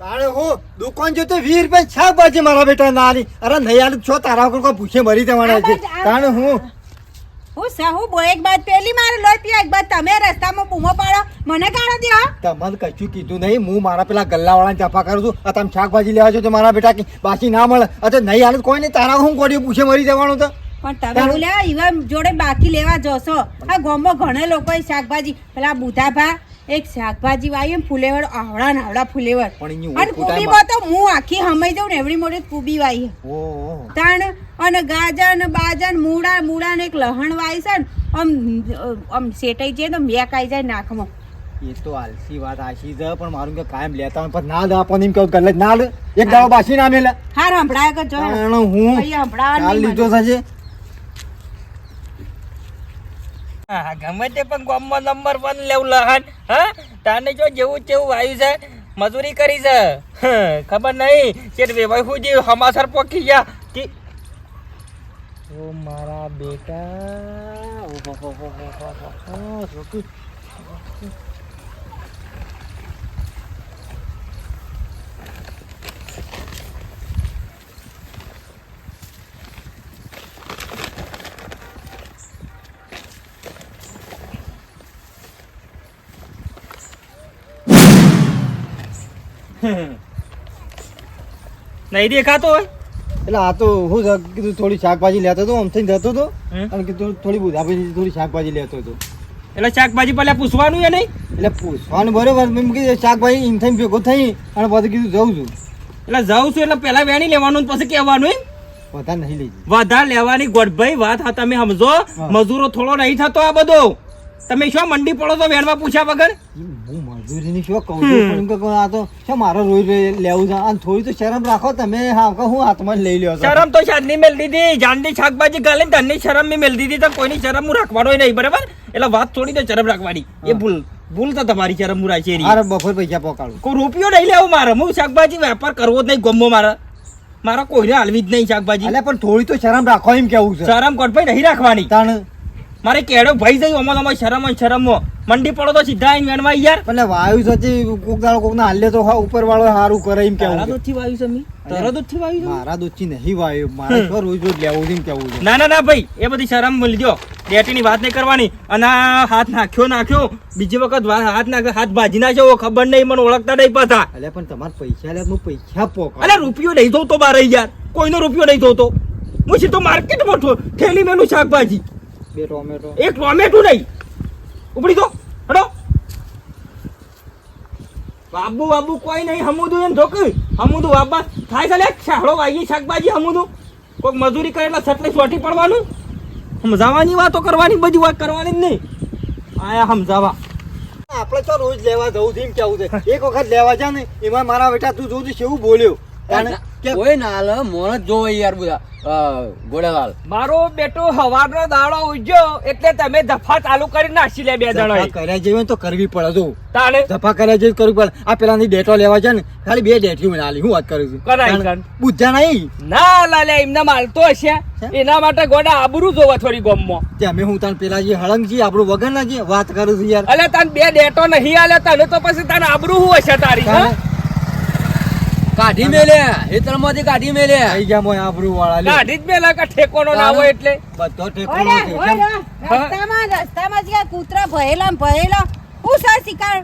તારે હું દુકાન જોતે વીસ રૂપિયા શાકભાજી મારા બેટા નાની. અરે આલી છો તારા ઉપર કોઈ ભૂખે મરી જવાના છે. તારે હું? હું સહુ બો એક બાદ પેલી મારે લોહી પીવા એક બાદ તમે રસ્તામાં બૂમો પાડો. મને ગાળો દો. તમને કશું કીધું નહીં. હું મારા પેલા ગલ્લાવાળાને જફા કરું છું. આ તમે શાકભાજી લેવા છો તો મારા બેટા કે બાકી ના મળે. અરે નહીં હાલ કોઈ નહીં. તારા હું કોડી પૂછે મરી જવાનું તો? પણ તમે લેવા ઈવા જોડે બાકી લેવા જશો. આ ગામમાં ઘણા લોકોએ શાકભાજી પેલા બુધાભા એક શાકભાજી વાય એમ ફુલેવર આવડા નાવડા ફુલેવર અને કુબીમાં તો હું આખી હમાઈ જાઉં ને એવડી મોટી કુબી વાય તાણ અને ગાજર ને બાજર મૂળા મૂળા ને એક લહણ વાય છે ને આમ આમ સેટાઈ જાય તો મેક આવી જાય નાખમાં એ તો આલસી વાત આશી છે પણ મારું કે કાયમ લેતા પણ ના દા પણ એમ કહું ગલે ના એક દાવા બાસી ના મેલે. હાર હંભળાય કે જો હું નહીં લીધો થશે હા, ગમે તે પણ ગામમાં નંબર વન લેવું લહાન હા? તાને જો જેવું તેવું આવ્યું છે મજૂરી કરી છે. ખબર નહીં વેવાય હું જે હમાસર પોકી ગયા. કે ઓ મારા બેટા. ઓહો હો હો હો હો નહીં દેખાતો હોય? એટલે આ તો હું કીધું થોડી શાકભાજી લેતો હતો આમ થઈને જતો હતો. અને કીધું થોડી બુધાભાજી થોડી શાકભાજી લેતો હતો. એટલે શાકભાજી પહેલા પૂછવાનું એ નહીં? એટલે પૂછવાનું બરોબર મેં કીધું શાકભાજી એમ થઈને ભેગો થઈ અને પછી કીધું જઉં છું. એટલે જાઉં છું એટલે પહેલા વેણી લેવાનું ને પછી કહેવાનું એમ? વધારે નહીં લેજી. વધારે લેવાની ગોઠભાઈ વાત હા તમે સમજો. મજૂરો થોડો નહીં થતો આ બધો. તમે શું મંડી પડો તો વેણવા પૂછ્યા વગર? હું મજૂરીની શું કહું છું? પણ આ તો શું મારો રોજ લેવું છે? અને થોડી તો શરમ રાખો તમે. હા કે હું હાથમાં લઈ લ્યો શરમ તો શાદની મેલ દીધી જાનની શાકભાજી ગાલે ને ધનની શરમ મેં મેલ દીધી તો કોઈની શરમ હું રાખવાનો નહીં બરાબર? એટલે વાત થોડી તો શરમ રાખવાની એ ભૂલ ભૂલ તો તમારી શરમ હું રાખી અરે બફોર પૈસા પકાડું. કોઈ રૂપિયો નહીં લેવો મારે. હું શાકભાજી વેપાર કરવો જ નહીં ગમો મારે. મારા કોઈને હાલવી જ નહીં શાકભાજી. એટલે પણ થોડી તો શરમ રાખો એમ કેવું છે? શરમ કોટભાઈ નહીં રાખવાની. તાણ મારે કેડો ભાઈ જઈ ઓમાં ઓમાં શરમ શરમ મંડી પડો તો સીધા આવીને વેણવા યાર. એટલે વાયુ સચી કોક દાડો કોક ના હાલે તો હા ઉપર વાળો સારું કરે એમ કેવું મારા દૂધથી વાયુ છે મી? તારા દૂધથી વાયુ મારા દૂધથી નહીં વાયુ મારે તો રોજ રોજ લેવું છે એમ કેવું છે. ના ના ના ભાઈ એ બધી શરમ લીધો ડેટીની વાત નહીં કરવાની. અને હાથ નાખ્યો નાખ્યો. બીજી વખત હાથ નાખ્યો હાથ ભાજી નાખ્યો ખબર નહીં મને ઓળખતા નહીં પાછા. એટલે પણ તમારે પૈસા લે હું પૈસા પોકાડું અરે રૂપિયો નહીં ધોતો બારે યાર. કોઈનો રૂપિયો નહીં ધોતો હું સીધો માર્કેટમાં છું થેલી મેલું શાકભાજી. બે ટોમેટો. એક ટોમેટું નહીં. ઉપડી દો. હડો બાબુ બાબુ કોઈ નહીં હમુદું એમ ધોકી. હમુદું બાબા થાય છે લે શાહળો વાગી શાકભાજી હમુદું. કોઈક મજૂરી કરે એટલે સટલે સોટી પડવાનું. સમજાવવાની વાતો કરવાની બધી વાત કરવાની જ નહીં. આયા સમજાવા. આપણે તો રોજ લેવા જવું છે એમ કેવું છે. એક વખત લેવા જા ને એમાં મારા બેટા તું જોઉં છે એવું બોલ્યો કોઈ ના મોણ જ યાર બધા. ગોળાલાલ. મારો બેટો હવારનો દાડો ઉજ્યો એટલે તમે ચાલુ કરી નાખી લે બે જણા કર્યા જેવી તો કરવી પડે જો. તાણે? ધફા કર્યા જેવી કરવી પડે. આ પેલાની ડેટો લેવા છે ને ખાલી બે ડેટીઓ મને આલી હું વાત કરું છું. કરાય. બુદ્ધા નહીં? ના લાલે એમને માલતો હશે. એના માટે ગોડા આબરૂ જોવા થોડી ગમમાં. તે અમે હું તને પેલા જે હળંગ જી આપણું વગર ના જે વાત કરું છું યાર. અલે તને બે ડેટો નહીં આલે તને તો પછી તને આબરૂ હું હશે તારી હા? કાઢી મેલે હેતરમાંથી કાઢી મેલે. થઈ ગયા મોય આબરૂ વાળા લે. કાઢી જ મેલા કે ઠેકોનો ના હોય એટલે. બધો કેમ? રસ્તામાં રસ્તામાં જે કૂતરા ભયેલા ભયેલા. હું સા શિકાર?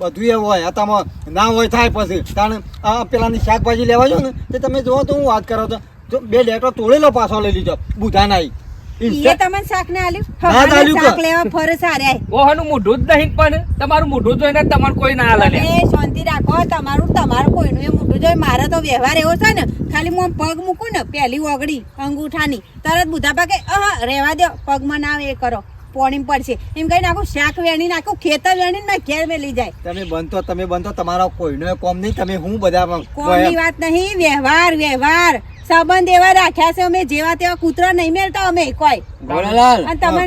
બધું એવું હોય આતામાં ના હોય થાય પછી. કારણ આ પેલાની શાકભાજી લેવા જો ને તે તમે જોવો તો હું વાત કરો તો બે લેટો તોડેલો પાછો લઈ લીધો બુધા નાઈ. ઈએ તમને શાક ને આલ્યું ના આલ્યું શાક લેવા ફરે સારે ઓહનું મોઢું જ નહીં પણ તમારું મોઢું જોઈને જ કોઈ ના હાલે એ શાંતિ રાખો તમારું તમારું કોઈનું એ મોટું જોઈ. મારે તો વ્યવહાર એવો છે ને ખાલી હું પગ મૂકું ને પેલી ઓગળી અંગૂઠાની. તરત બુધા પાકે અહ રહેવા દો પગમાં ના આવે એ કરો. પોણી પડશે. એમ કઈ નાખું શાક વેણી નાખું ખેતર વેણી ના ઘેર મેલી જાય. તમે બનતો તમે બનતો તમારા કોઈનો કોમ નહીં. તમે હું બધા કોમની વાત નહીં વ્યવહાર વ્યવહાર. સંબંધ એવા રાખ્યા છે અમે જેવા તેવા કૂતરા નહીં મેળતા અમે કોઈ. ગોળાલાલ અને તમે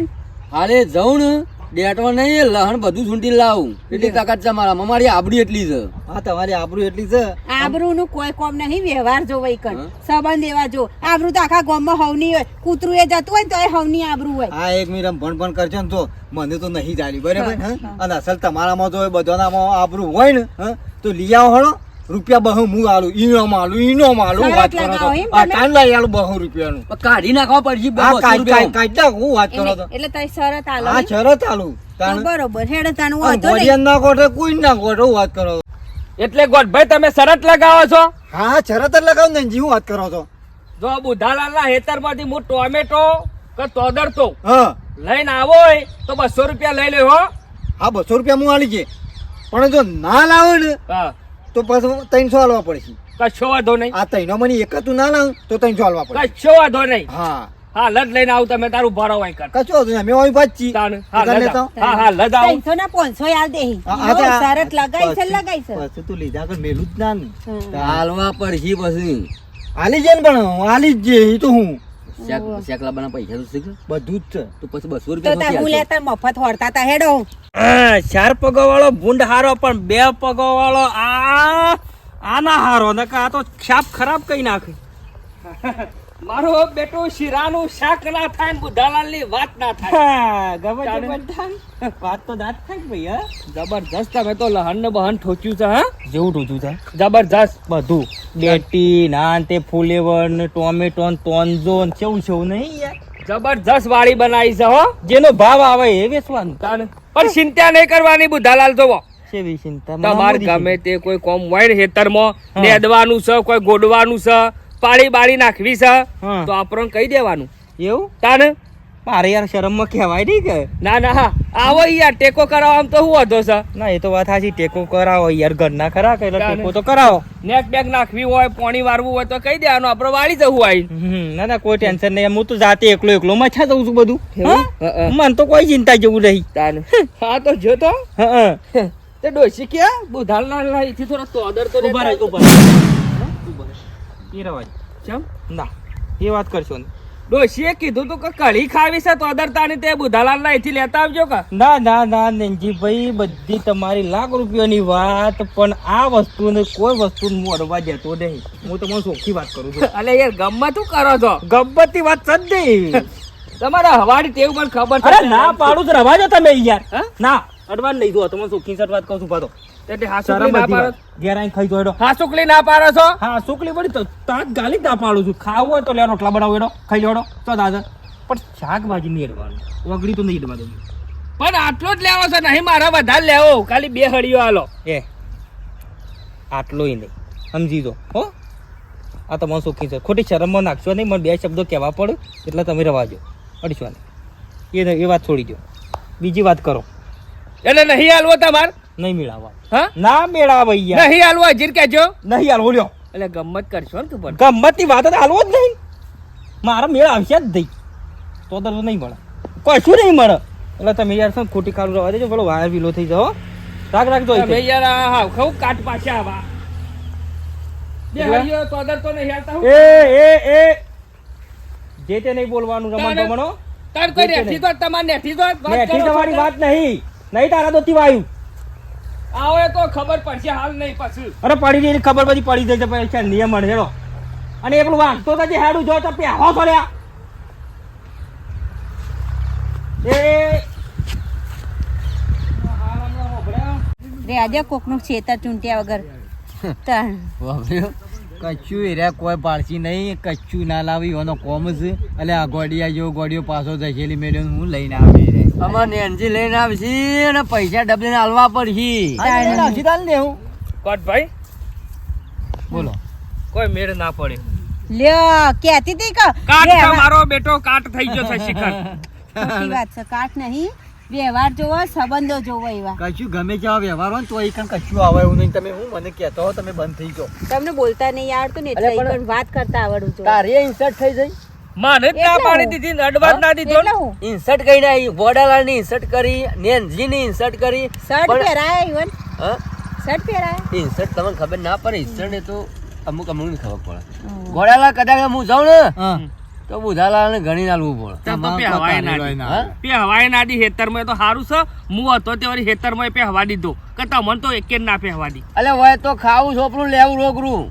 હાલે જઉં ને ડેટવા નહીં લહણ બધું સુંટી લાવું. એટલી તાકાત છે મારા મારી આબડી એટલી છે. હા તમારી આબરૂ એટલી છે. આબરૂ નું કોઈ કોમ નહીં વ્યવહાર જો વઈ કર. સંબંધ એવા જો. આબરૂ તો આખા ગામમાં હવની હોય. કૂતરું એ જતું હોય તો એ હવની આબરૂ હોય. હા એક મિનિટ ભણ ભણ કરજો ને તો મને તો નહીં ચાલ્યું બરાબર. અને અસલ તમારામાં તો બધાનામાં આબરૂ હોય ને તો લઈ આવો હળો રૂપિયા બહુ હું આલું ઈનો માલું ઈનો માલું વાત કરો તો. આ લાગી આલું બહુ રૂપિયાનું. કાઢી નાખવા પડશે બસો કાઢ. કાઢ હું વાત કરો તો. એટલે તઈ શરત આલો હા શરત આલું બરોબર હેડો તાનું વાંધો નહીં. ના કોઠે કોઈ ના કોઠે વાત કરો એટલે ગોઠભાઈ તમે શરત લગાવો છો? હા શરત જ લગાવ ને જી હું વાત કરો છો જો બુધાલાલા હેતરમાંથી હું ટોમેટો કે તોદરતો હા. લઈને આવો હોય તો બસો રૂપિયા લઈ લે હો. હા બસો રૂપિયા હું આલી છે. પણ જો ના લાવો ને હા. તો પછી ત્રણસો હાલવા પડશે. કશો વાંધો નહીં. આ ત્રણો મને એક તું ના ના તો ત્રણસો હાલવા પડે કશો વાંધો નહીં. હા. હા લદ લઈને આવું તમે તારું ભાડો વાંઈ કર. કશો વાંધો નહીં મેં ભાજી તાણ. હા લદ હા હા લદ આવું. ત્રણસો ના પાંચસો યાદ દે. શરત લગાઈ છે લગાઈ છે. પછી તું લીધા કર મેલું જ ના ને. હાલવા પડશે પછી. હાલી છે ને પણ હાલી જ જે તો હું. શેક- શેકલા બના પૈસા તો શીખ બધું જ છે. તો પછી બસો રૂપિયા તો હું લેતા મફત હોડતા તા હેડો. હા, ચાર પગો વાળો ભૂંડ હારો પણ બે પગો વાળો આ આના હારો નકા આ તો છાપ ખરાબ કઈ નાખે. મારો બેટો શીરાનું શાક ના થાય ને બુધાલાલની વાત ના થાય. થાય. વાત તો ના થાય ભાઈ હા? જબરજસ્ત તમે તો લહન ને બહન ઠોચ્યું છે હા? જેવું ઠોચ્યું છે? જબરજસ્ત. બધું. બેટી નાન તે ફુલેવર ને ટોમેટો તોંજો ને કેવું છેવું નહીં યાર. જબરજસ્ત વાળી બનાવી છે હો. જેનો ભાવ આવે એ વેચવાનું. પણ ચિંતા નહીં કરવાની બુધાલાલ જોવો. ચિંતા? તમારે ગમે તે કોઈ કોમ હોય ને ખેતરમાં નેદવાનું છે કોઈ ગોડવાનું છે પાણી બાળી નાખવી છે તો આપણને કહી દેવાનું. એવું? તાને? મારે યાર શરમમાં કહેવાય નહીં કે. ના ના આવો યાર ટેકો કરાવો આમ તો હું વધો છે. ના એ તો વાત સાચી ટેકો કરાવો યાર ઘરના ખરા કે ટેકો તો કરાવો. નેક બેગ નાખવી હોય પાણી વારવું હોય તો કહી દેવાનું આપણે વાળી જવું આવી ના ના કોઈ ટેન્શન નહીં. હું તો જાતે એકલો એકલો મછા જઉં છું બધું. મને તો કોઈ ચિંતા જેવું નહીં. તાને. હા તો જો તો. હા. તે ડોસી કે બુધાલ ના થી થોડા તો અદર તો ઊભા રહો. ઊભા. એ રવાય. ચમ? ના એ વાત કરશો ને ડોશીએ કીધું તું કે કઢી ખાવી છે તો અદર તે બુધાલાલ ના અહીંથી લેતા આવજો કે? ના ના ના નેનજીભાઈ બધી તમારી લાખ રૂપિયાની વાત પણ આ વસ્તુને કોઈ વસ્તુ મોડવા અડવા જતો નહીં. હું તમને ચોખ્ખી વાત કરું છું. અલે યાર ગમત શું કરો છો? ગબ્બતની વાત સજ નહીં. તમારા હવાડી ટેવ પણ ખબર છે. ના પાડું જ રવા જો તમે યાર. ના. અડવાન લઈ દો તમને સુખી સટ વાત કહું છું ભાતો એટલે હાસુકલી ના પાડો. ઘેર આઈને ખાઈ જો હેડો હાસુકલી ના પાડો છો? હા સુખલી પડી તો તાત ગાલી ના પાડું છું. ખાવું હોય તો લે રોટલા બનાવો એડો ખાઈ જોડો. તો દાદા. પણ શાકભાજી નહીં અડવાનું. વગડી તો નહીં અડવા દઉં. પણ આટલો જ લેવો છે નહીં મારા વધારે લેવો. ખાલી બે હળીઓ આલો. એ આટલોય નહીં. સમજી દો હો. આ તમારું સુખી છે. ખોટી શરમમાં નાખશો નહીં મને બે શબ્દો કહેવા પડે એટલે તમે રવાજો અડશો નહીં. એ એ વાત છોડી દો બીજી વાત કરો. એટલે નહીં હાલવો તમાર? નહીં મેળાવા. હા? ના મેળાવા નહીં હાલવા જીર કેજો નહીં હાલવો લ્યો. એટલે ગમત કરશો ને તું પણ. ગમતની વાત હાલવો જ નહીં. મારા મેળ આવશે જ નહીં. તો તો નહીં મળે. કશું નહીં મળે. એટલે તમે યાર શું ખોટી ખાલું રવા દેજો બોલો વાયર વિલો થઈ જાઓ રાખ રાખજો તમે યાર હા હાવ કાટ પાછે આવા. બે એટલે? તો અદર તો નહીં હાલતા એ એ એ. જે તે નહીં બોલવાનું રમણ રમણો તાર કોઈ નેઠી તો તમાર નેઠી તો નેઠી તમારી વાત નહીં. નહીં તારા તો વાયુ. આવે તો ખબર પડશે હાલ નહીં પાછું. અરે પડી ગઈ ખબર પછી પડી જશે પછી નિયમ મળશે હેડો અને એ વાંચતો તો જે હેડું જો તો પ્યાહો થોડ્યા એ. રે આજે કોકનું છેતર ચૂંટ્યા વગર. તાણ. કચ્છું એર્યા કોઈ પાડશી નહીં કચ્છું ના લાવી એનો કોમ છે એટલે આ ગોડિયા જેવો ગોડિયો પાછો જશેલી મેળ્યો હું લઈને આવી રે અમાર નેનજી લઈને આવશે અને પૈસા ડબલે હાલવા પડશે. કોટ ભાઈ? બોલો. કોઈ મેળ ના પડે. લ્યો કેતી તી કે કાટ મારો બેટો કાટ થઈ ગયો છે શિખર. વાત છે કાટ નહીં. વ્યવહાર જોવો સંબંધો જોવો એવા. કશું ગમે તેવા વ્યવહાર હોય તો એ કશું આવે એવું નહીં. તમે હું મને કહેતો હો તમે બંધ થઈ જાઓ. તમને બોલતા નહીં આવડતું ને એટલે પણ- વાત કરતા આવડું છું તારે ઇન્સર્ટ થઈ જઈ. માને જ ના પાડી દીધી ને ના દીધો ઇન્સર્ટ કરી ના વડાલાલની ઇન્સર્ટ કરી નેનજી ની ઇન્સર્ટ કરી. શર્ટ પહેરાય ઈવન શર્ટ પહેરાય? ઇન્સર્ટ તમને ખબર ના પડે. ઇન્સર્ટ એ તો અમુક અમુક ને ખબર પડે. ગોડાલાલ કદાચ હું જાઉં ને હા. તો બુધાલાલ ને ઘણી નાલવું પણ તો પે હવાય તો ના તારી પે હવાય ના દી હેતરમાં તો સારું છે. હું હતો તે વળી હેતરમાં પે હવા દીધો. કે તમને તો એક જ ના પે હવા દી. અલે હોય તો ખાવું છોપરું લેવું રોકરું.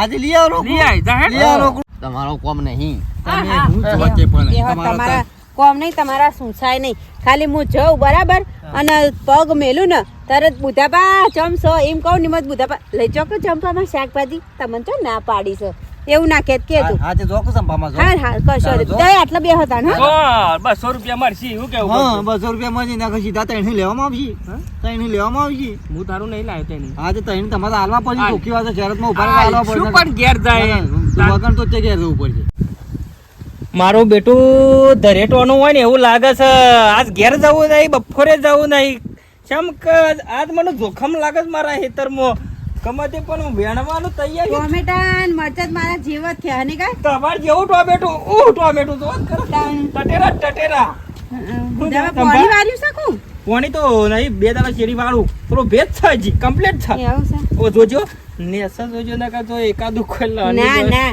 આજે લઈ આવો લઈ આય. લઈ આવો તમારો કોમ નહીં. તમે હું. જ વચ્ચે પણ તમારા કોમ નહીં તમારા સુસાય નહીં. ખાલી હું જઉં બરાબર? અને પગ મેલું ને તરત બુધાપા ચમસો એમ કહું નિમત બુધાપા લઈ ચોક ચંપામાં શાકભાજી. તમને ચો ના પાડી છે. એવું ના કેત કે તું. હા તે જોકો સંભામાં જો હા હા કશો રે. આટલા બે હતા ને હા? હા રૂપિયા મળશે હું કેવું હા બસો રૂપિયા માં નાખો સીધા ત્રણ લેવામાં આવશે? ત્રણ લેવામાં આવશી? હું તારું નહીં લાવ્યો તેની. હા તે તમારે હાલવા પડી. ચોખ્ખી વાત શરતમાં ઊભા રહેવા હાલવા શું પણ ઘેર જાય. વગર તો તે ઘેર જવું પડશે. મારું બેટું ધરેટવાનું હોય ને એવું લાગે છે આજ ઘેર જવું નહીં બપોરે જવું નહીં. કેમ કે આજ મને જોખમ લાગે છે મારા ખેતરમાં. ગમે પણ હું વેણવાનું તૈયાર. ટોમેટા ને મરચાં મારા જેવ થયા ને કાંઈ? તમાર જેવું ટોમેટું ઉ ટોમેટું તો. ટટેરા ટટેરા. પાણી વાર્યું શકું? પાણી તો નહીં બે દાડા શેરી વાળું. થોડો ભેદ થાય જી કમ્પ્લીટ થાય ઓ જોજો. નેસા જોજો ના કાં તો એકાદું કોઈ ના ના.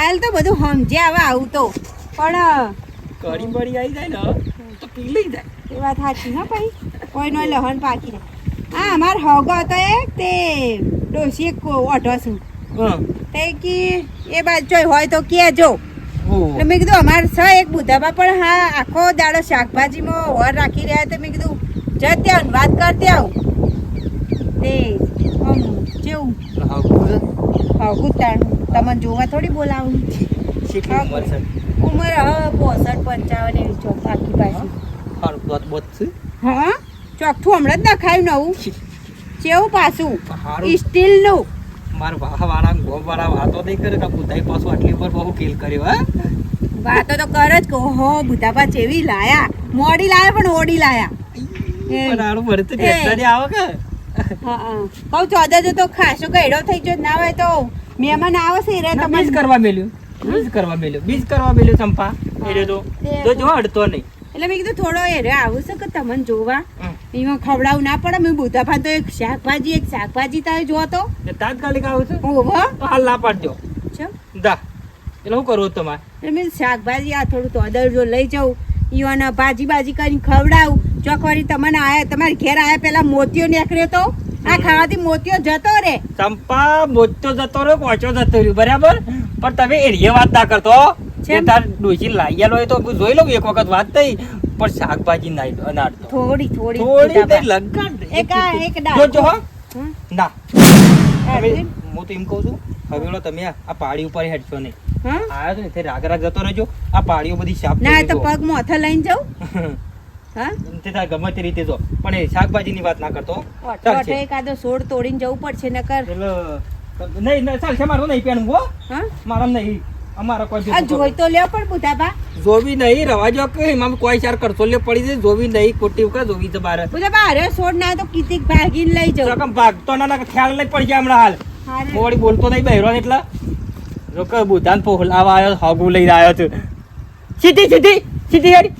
હાલ તો બધું સમજે હવે આવું તો. પણ કડી બળી આવી જાય ને તો પીલી જાય. એ વાત સાચી હા ભાઈ. કોઈ નો લહણ પાકી ને હા અમાર હોગો હતો એક તે ડોસી ઓઢો છું. હં. તે કી એ બાજુ હોય તો ઓહ. એટલે મેં કીધું અમારે છે એક બુધાબા પણ હા આખો દાડો શાકભાજીમાં વર રાખી રહ્યા તો મેં કીધું જ ત્યાં વાત કરતી આવું. તે આમ કેવું હોગું તાણ. તમને જોવા થોડી બોલાવું. ઉંમર હવે પોસઠ પંચાવન એવી ચોક બોત છે. હા? ચોખ્ઠું હમણાં જ નખાયું નવું. કેવું પાછું? સ્ટીલનું. માર વાળા ગોમ વાળા વાતો નહીં કરે કે બુધાઈ પાછું આટલી ઉપર બહુ કેલ કર્યો હા? વાતો તો કર જ કહો હો બુધાબા ચેવી લાયા. મોડી લાયા પણ ઓડી લાયા. પણ આનું ભરતું. ટેસ્ટરી આવે કે? કહું ચોદા જો તો ખાસો ગયડો થઈ ગયો ના હોય તો મહેમાન આવે છે રે તમે કરવા મેલ્યું. બીજ કરવા મેલ્યું. બીજ કરવા મેલ્યું ચંપા. એ તો. તો જો અડતો નહીં. એટલે મેં કીધું થોડો એ રે આવું છે કે તમને જોવા. એમાં ખવડાવું ના પડે મેં બુધાબા તો એક શાકભાજી એક શાકભાજી તારે જો તો. તાત્કાલિક આવું છે? ઓહો. હાલ ના પાડજો. દા એટલે હું કરું તમારે? એટલે મેં શાકભાજી આ થોડું તોદર જો લઈ જાઉં ઈવાના ભાજી ભાજી કરીને ખવડાવું. ચોકવારી તમને આયા તમારે ઘેર આયા પેલા મોતિયો નીકળ્યો તો. આ ખાવાથી મોતિયો જતો રે ચંપા મોતીઓ જતો રહ્યો પોચો જતો રહ્યો બરાબર? પણ તમે એરિયે વાત ના કરતો છે તાર ડોસી લાગ્યા હોય તો જોઈ લઉં એક વખત વાત થઈ. પણ શાકભાજી નાઈ અનાર થોડી થોડી થોડી તે લગન એક આ એક ડાળ જો જો ના? હું તો એમ કહું છું હવે ઓલો તમે આ પાડી ઉપર હેડશો નહીં. આયા તો ને રાગ રાગ જતો રહેજો. આ પાડીઓ બધી સાફ ના તો. પગ મોથે લઈને જાઉં. હા? તે તાર ગમે તે રીતે જો. પણ એ શાકભાજીની વાત ના કરતો ઓટો ચાલ ઓટો છે. એકાદો સોડ તોડીને જવું પડશે નકર. નહીં નહીં ચાલશે મારું નહીં પેણું હો. હા? મારા નહીં. અમારા કોઈ આ જોઈ તો લ્યો પણ બુધાબા. જોવી નહીં રવા જો કે એમાં કોઈ ચાર કરતો લે પડી જાય જોવી નહીં કોટી કા જોવી તો બાર. બુધાબા અરે છોડ ના તો કીતિક ભાગીને લઈ જાવ રકમ ભાગતો ના ના ખ્યાલ નહીં પડી જાય હમણાં હાલ. મોડી બોલતો નહીં બહેરો એટલા. જો કે બુધાન પોહલાવા આવ્યો હોગુ લઈને આવ્યો છું. સીધી સીધી સીધી હેડી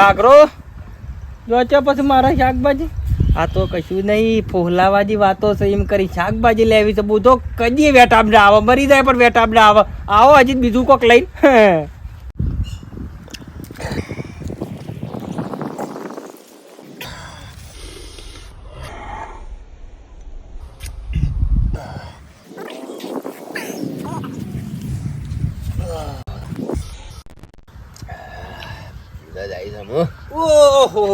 કાકરો જો પછી મારા શાકભાજી. આ તો કશું નહીં, ફોહલાવાજી વાતો છે, એમ કરી શાકભાજી લેવી છે. બુધો કદી વેટામને આવે, મરી જાય પણ વેટામને આવે. આવો હજી બીજું કોક લઈને ઓહો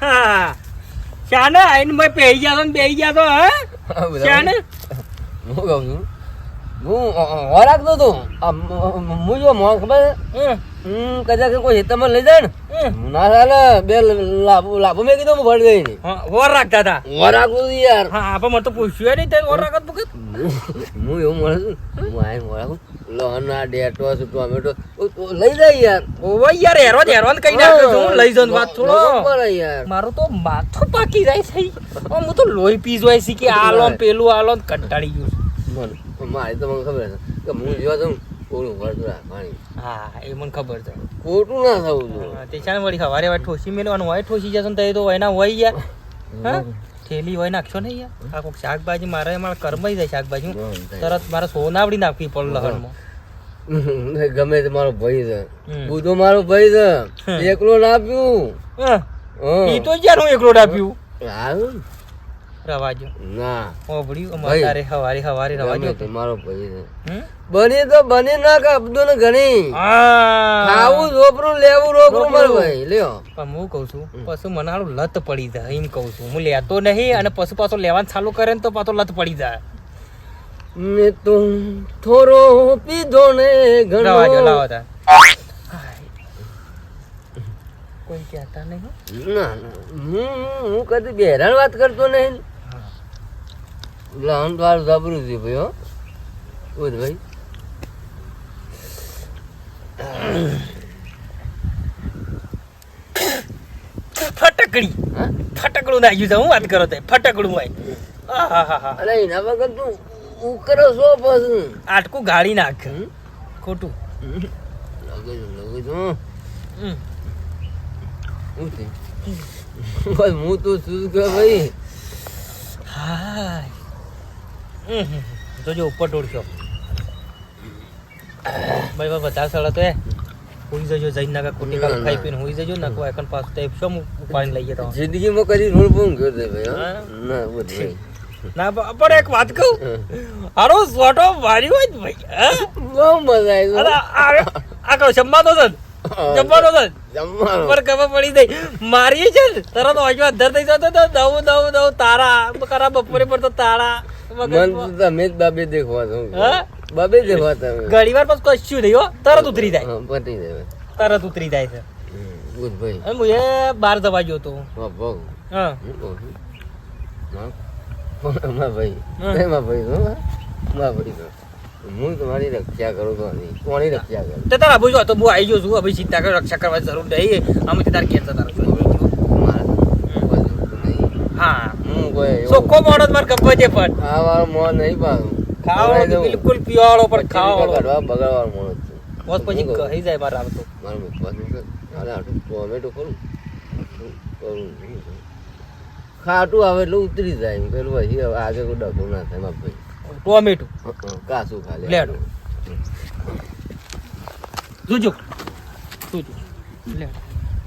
હા શાને? આઈને મેં પહેરી ગયા ને બેહી ગયા તો હા? શાને? હું કહું છું? હું વરાકતો તો. મ- હું જો મોણ ખબર? હમ, કદાચ કે કોઈ હેતરમાં લઈ જાય ને. ના ચાલે બે લાભો લાભો મેં કીધું હું ભરી દઈ વર રાખતા હતા હતો યાર. હા આપ મને તો પૂછ્યું નહીં તે વર રાખત હું એવું મળે છું હું આઈ મળે લોના ડેટો છે ટોમેટો. લઈ જાય યાર. ઓવા યાર હેરોન હેરોન કઈ નાખ્યો છું હું લઈ જાઉં વાત થોડો. મળે યાર. મારું તો માથું પાકી જાય છે. હું તો લોહી પી જાય છે કે આ લોન પેલું આ લોન કંટાળી ગયું છું. મને મારી તો મને ખબર છે કે હું જોવા જાઉં કોળું વળતું રાખવાની હા એ મને ખબર છે. ખોટું ના થવું જોઈએ. તે ચાલ વળી હવારે વાર ઠોસી મેલવાનું હોય ઠોસી જશે ને તો એ તો એના હોય યાર. હા? થેલી હોય નાખશો ને યાર આ કોઈક શાકભાજી મારે મારે કરમાઈ જાય શાકભાજી. તરત મારે સોનાવડી નાખવી પડે લહણમાં. ગમે તે મારો ભાઈ છે. બુધો મારો ભાઈ છે. એકલો ના પીવું હા, હં. તો જ્યાં હું એકલો આપ્યું. હારું. રવાજો ના. ભાઈ. અમારે હવારે હવારે રવાજો તમારો ભાઈ છે. બની તો બની ના કાપતો ને ઘણી ખાવું ઝોપરું લેવું રોપરું મારો ભાઈ લ્યો. પણ હું કહું છું પશુ મનાળું લત પડી જાય એમ કહું છું. હું લેતો નહીં અને પશુ પાછો લેવાનું ચાલુ કરે ને તો પાછો લત પડી જાય. મેં તો થોડો પીધો ને ઘણો. રવાજો લાવો તા કોઈ કહેતા નહીં ના હું કદી બેરાન વાત કરતો નહીં. લાવન તો હારું જબરું છે ભાઈ હો. બોલ ભાઈ. ફટકડી. હા? ફટકડું ના છે હું વાત કરો તે? ફટકડું હોય. અરે એના વગર તું ઉકરો છો પછી. આટકું ગાળી નાખ? ખોટું. લાગે છે હું. તો? શું કે ભાઈ? હાય. હમ. જો ઉપર ટોળશો ભાઈ ભાઈ બધા સળો તો હોઈ જજો જઈને નાકા ખોટી કાલ ખાઈ પીને હોઈ જજો નાખો એકન પાસ તો શું ઉપાડીને લઈએ તો જિંદગીમાં કદી રોડ પણ ગયો દે ભાઈ ના બધી ના પણ એક વાત કહું. હારો સોટો મારી હોય ભાઈ બહુ મજા આવી અરે આ કહું જમવાનો છે? જમવાનો છે પર ખબર પડી ગઈ. મારી છે તરત વાંચવા અંદર થઈ જતો તો દઉં દઉં દઉં તારા કરા બપોરે પડતો તો તારા. મન તમે જ બાબે દેખવા છો. બાબે દેખવા તમે. ઘણી વાર પછી કશું નહીં હો તરત ઉતરી જાય. પતી જાય. તરત ઉતરી જાય છે. હમ, અને હું એ જવા ગયો તો. વાહ, હા. હું કહું છું. માં- માં ભાઈ. હા. ભાઈ છો, માં? માં ભાઈ હું તમારી રક્ષા કરું તો કોની રક્ષા કરું? તે તારા આબુ જો તો હું આવી ગયો છું. હવે ચિંતા કર રક્ષા કરવાની જરૂર નહીં. અમે તારે કે તારું હા. હું કોઈ ચોખ્ખો માણસ મારે ગમે છે પણ. વાળો મોં નહીં પાડું. ખાવાનો. બિલકુલ પીવાળો પણ ખાવાળો કાઢવા બગાડવાનો માણસ છું. બસ પછી કહી. જાય મારે આવતો મારું મુખવાસનું કર. હાલે ટોમેટો કરું? કરું ખાટું આવે એટલે ઉતરી જાય એમ. પેલું પછી હવે આગળ કોઈ ડખો ના થાય મારા ભાઈ. ટોમેટો. કાસું ખાલી લેડો. જોજો. જોજો. લે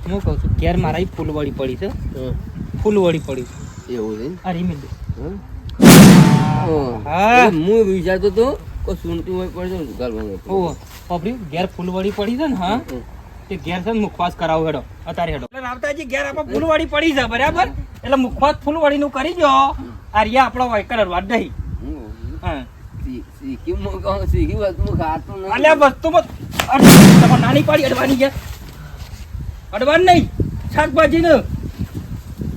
હું કહું છું ઘેર મારા ફૂલવાળી પડી છે. ફૂલવાળી પડી છે. એવું છે આ રીમેલ હા. હું. વિચારતો તો કો સુનતું હોય પડે ને ગાલમાં ઓ પાપડી ઘેર ફૂલવાળી પડી છે ને હા? તે ઘેર છે મુખવાસ કરાવો હેડો અત્યારે હેડો. એટલે રાવતાજી ઘેર આપણે ફૂલવાળી પડી છે બરાબર? એટલે મુખવાસ ફૂલવાડી નું કરી જો આ રિયા આપણો કલર વાત નહીં. હું. નાની પાડી અડવાની છે. અડવાની નહીં. શાકભાજી ને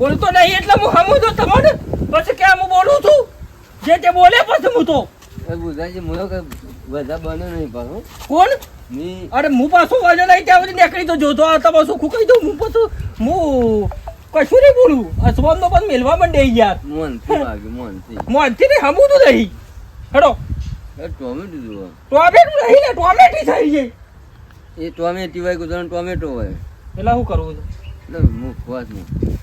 બોલતો નહીં એટલે હું હમું તો તમને પછી કે હું બોલું છું? જે તે બોલે પછી હું તો. એ બુધાજી, હું તો કઈ બધા બને નહીં પાછું. કોણ? અરે હું પાછું વાજો નહીં ત્યાં સુધી નીકળી તો જોતો આ તમે શું ખૂકાઈ દઉં હું પાછું હું કશું નહીં બોલું. અસવાનનો પણ મેલવા માંડે યાર. મોનથી વાગ્યું, મોનથી. મોનથી નહીં હમું તો નહીં. હેડો. ટોમેટો જુઓ. ટોમેટો નહીં ને ટોમેટી થઈ છે એ ટોમેટી હોય કુતરાનું ટોમેટો હોય. એટલે શું કરવું છે એટલે મુખવાસનું. શું કરવું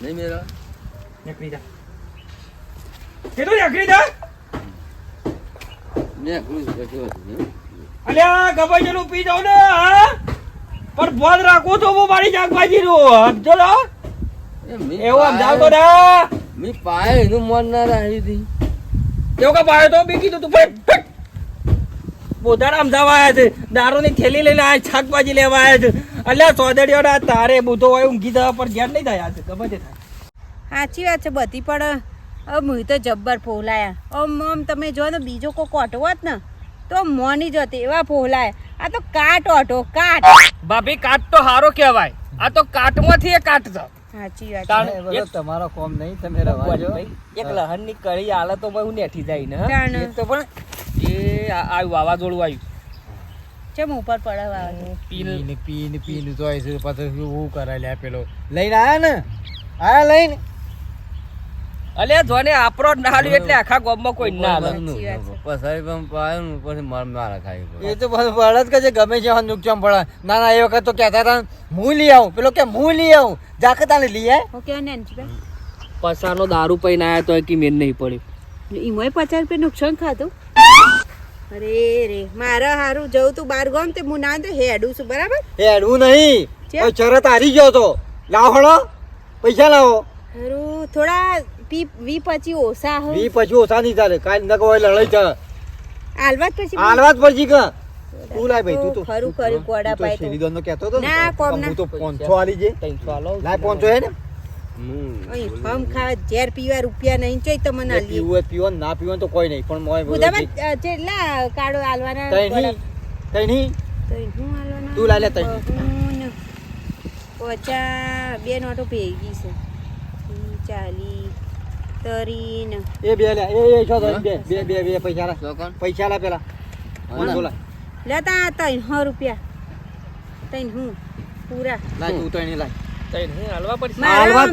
નહીં મેળા? નીકળી જા. કેટલું નીકળી જા. ને? અલ્યા ગબાઈનું પી જાવ ને હા? પણ બોધ રાખો તો હું મારી શાકભાજી નું મી એવું સમજાવતો પાયે- ના મી પાય એનું મન ના રાખી હતી. એવું કે પાયો તો બી કીધું તું ફટ ફટ. બોધારા અમદાવાદ આવ્યા છે. દારૂની થેલી લઈને આવ્યા શાકભાજી લેવા આવ્યા છે. એટલે સોદડીઓના તારે બુધો હોય ઊંઘી જવા પર ધ્યાન નહીં થાય છે ગમે તે થાય. સાચી વાત છે બધી પણ. હવે મુઈ તો જબ્બર ફોલાયા. ઓમ ઓમ તમે જો ને બીજો કોઈ ઓટો હોત ને તો મોની જતી એવા ફોલાય. આ તો કાટ ઓટો કાટ. ભાભી કાટ તો હારો કહેવાય. આ તો કાટમાંથી એ કાટ છે. સાચી વાત તમારો કોમ નહીં તમે રવાજો એક લહનની કળી આલે તો હું નેઠી જાય ને તો પણ એ આ- આવ્યું વાવાઝોડું આવ્યું. ચમ ઉપર પડે પીન પીન પીન પીને તો આવીશું પાછો શું કરાય લે પેલો. લઈને આયા ને? આયા લઈને? અલે જોને આપણો ના એટલે આખા ગામમાં કોઈ ના છે. પસારી પણ પાયો ને પછી માર માર ખાઈ એ તો બળદ કે જે ગમે છે નુકસાન પડે. ના ના એ વખત તો કહેતા હતા હું લઈ આવું. પેલો કે હું લઈ આવું. જાકે તાને લઈ આય. હું કેવા નેન્સીભાઈ પસાનો દારૂ પઈને આયા તો કે મેન નહીં પડ્યું. ઈમોય પચાસ રૂપિયા નુકસાન ખાધું? અરે રે મારે હારું જવું તું બાર ગામ તે હું ના તો હેડું છું બરાબર? હેડું નહીં. શરત હારી ગયો તો. લાવ હળો પૈસા લાવો. હારું થોડા પી વી પછી ઓસા હો. વી પછી ઓછા નહીં ચાલે. કાલ ન હોય લડાઈ છે આલવા પછી હાલવા પછી પડશે તું લાય ભાઈ તું તો ખરું ખરું કોડા તું તો પાય તો. શેરીદોન નો કહેતો તો ના, કોમ ના. હું તો પોનસો આલી જે. ત્રણસો આલો. લાય પોનસો હે ને? હમ. ખા ઝેર પીવા રૂપિયા નહીં ચોઈ તો મને પીવું પીવો ના પીવો ને તો કોઈ નહીં. પણ મોય અ, જેટલા કાળો આલવાના તઈ નહીં તઈ નહીં તઈ હું આલવાના તું લાય લે તઈ. બહુને. બે નોટો ભેગી છે. ચાલી તરીને. એ બે લે એ એ છો તો બે બે બે બે પૈસા લા પૈસા લા પેલા. બોલા. લેતા લેતા ત્રણસો રૂપિયા. તૈન હું? પૂરા. લાય તું તઈ લાય. ત્રણ હું? હાલવા પડશે. હાલવા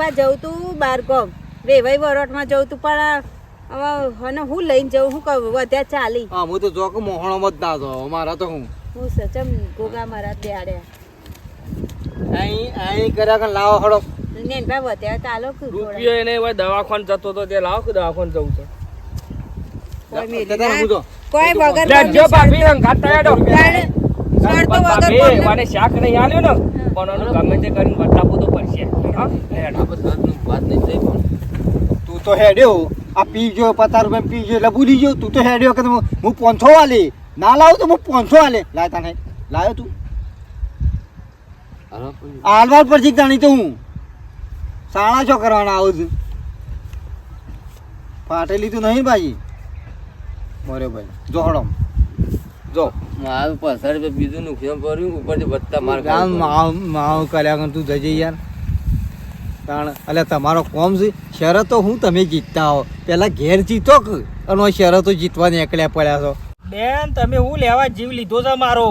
પડશે તું બાર ગામ વેવાઈ વરોટમાં જવું તું પણ હવે હને હું લઈને જવું હું કહું વધ્યા ચાલી. હા હું તો જોક મોહણો મત ના તો મારા તો હું. હું સચમ ગોગા મારા દેહાડ્યા અહીં અહીં કર્યા કે લાવો વધ્યા કે. રૂપિયો એને દવાખાન જતો તો તે લાવો કે દવાખાન જવું છે? કોઈ જતા વગર ભાભી તૈયાર વગર મને શાક નહીં આલ્યું ને? પણ ગમે તે કરીને બતાવવું તો પડશે. હા? હેડ. આ બધાનું વાત નહીં થઈ પણ. તું તો હેડ્યો. આ પીજો પચાસ રૂપિયા પીજો એટલે ભૂલી ગયો. તું તો હેડ્યો કે હું હું પોંચો વાલે ના લાવું તો હું પોંચો વાલે લાય તને લાયો તું. હાલો પર જાણી તો હું. સાણા છો કરવાના આવું છું ફાટેલી તો નહીં ભાઈ? બરોબર જો હડો. જો. મારું પસાર રૂપિયા બીજું નુકસાન પડ્યું ઉપરથી બધા માર કામ માવ માવ કર્યા કર તું જજે યાર. કારણ એટલે તમારો કોમ છે શરતો હું તમે જીતતા હો. પેલા ઘેર જીતો કે? અને શરતો જીતવા નીકળ્યા પડ્યા છો. બેન તમે હું લેવા જીવ લીધો છે મારો?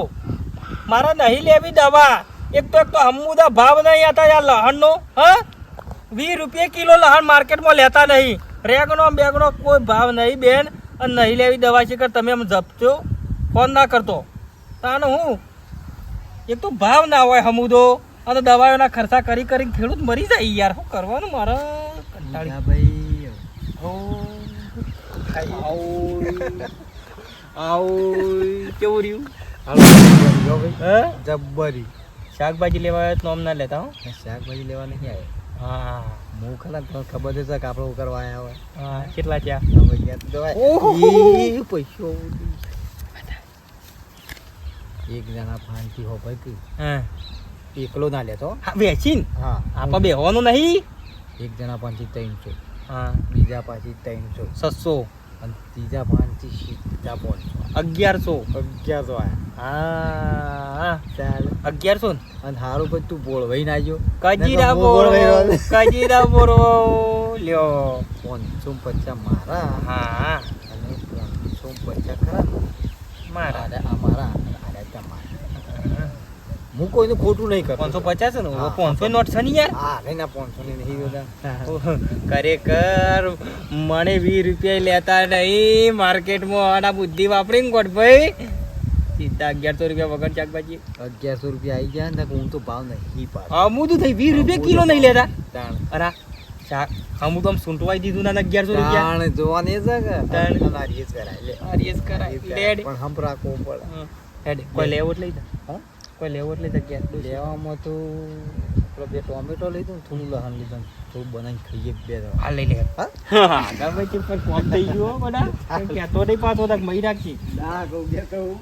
મારે નહીં લેવી દવા. એક તો એક તો હમુદા ભાવ નહીં હતા યાર લહણનો હા? વીસ રૂપિયા કિલો લહાણ માર્કેટમાં લેતા નહીં. રેગનો બેગનો કોઈ ભાવ નહીં બેન. અને નહીં લેવી દવા છે કે તમે એમ જપજો. ફોન ના કરતો. તાને હું? એક તો ભાવ ના હોય હમુદો. અને દવાઓના ખર્ચા કરી કરી ખેડૂત મરી જાય યાર. શું કરવાનું મારે? કંટાળી. ભાઈ. આવું આવો કેવું રહ્યું? હે? જબ્બરી શાકભાજી લેવા આવ્યો તો નોમ ના લેતા હો. શાકભાજી લેવા નહીં આવ્યો. હા. હું ખરા તને ખબર છે કે આપણે કરવા આવ્યા હોય. હા કેટલા ત્યાં ઓહો. પૈસો એક જણા ફાંસી હો ભાઈ હા. એકલો ના લેતો. હા વેચીન? હા. આપા બેહવાનું નહીં? એક જણા પાંચી ત્રણસો. હા. બીજા પાછી ત્રણસો. સસ્સો અને ત્રીજા પાંચી પાંચસો અગિયારસો. અગિયારસો હા. અગિયારસો અને હારું પછી તું બોળવાઈ ના જો કજીરા બોળવાઈ કજીરા બોરો. લ્યો. પાંચસો પચાસ મારા. હા અને પાંચસો પચાસ ખરા? મારા આરે આ મારા અને આરે તમારા હું કોઈને ખોટું નહીં કરું પાંચસો પચાસ ને. પાંચસો નોટ છે ને યાર હા નહીં ના પાંચસો ની નહીં બધા ખરેખર મને વીસ રૂપિયા લેતા નહીં માર્કેટમાં આના બુદ્ધિ વાપરી ને ભાઈ સીધા અગિયારસો રૂપિયા વગર શાકભાજી અગિયારસો રૂપિયા આવી ગયા ને હું તો ભાવ નહીં પાડું હા હું તો થઈ વીસ રૂપિયા કિલો નહીં લેતા અરે શાક તો આમ સૂંટવાઈ દીધું ના અગિયારસો રૂપિયા જોવાની છે કે ત્રણ કરાય લે કરાય. પણ હમ રાખવું પડે હેડ, કોઈ લેવું જ લઈ જા હા? કોઈ લેવો જ જગ્યા લેવામાં તો પેલો બે ટોમેટો લીધું ને થોડું લહણ લીધું થોડું બનાવીને ખાઈએ બે આ લઈ લે. હા? તે પણ કોમ થઈ ગયો બધા. કહેતો નહીં પાછો તક મહી રાખી ના કહું કે કહું.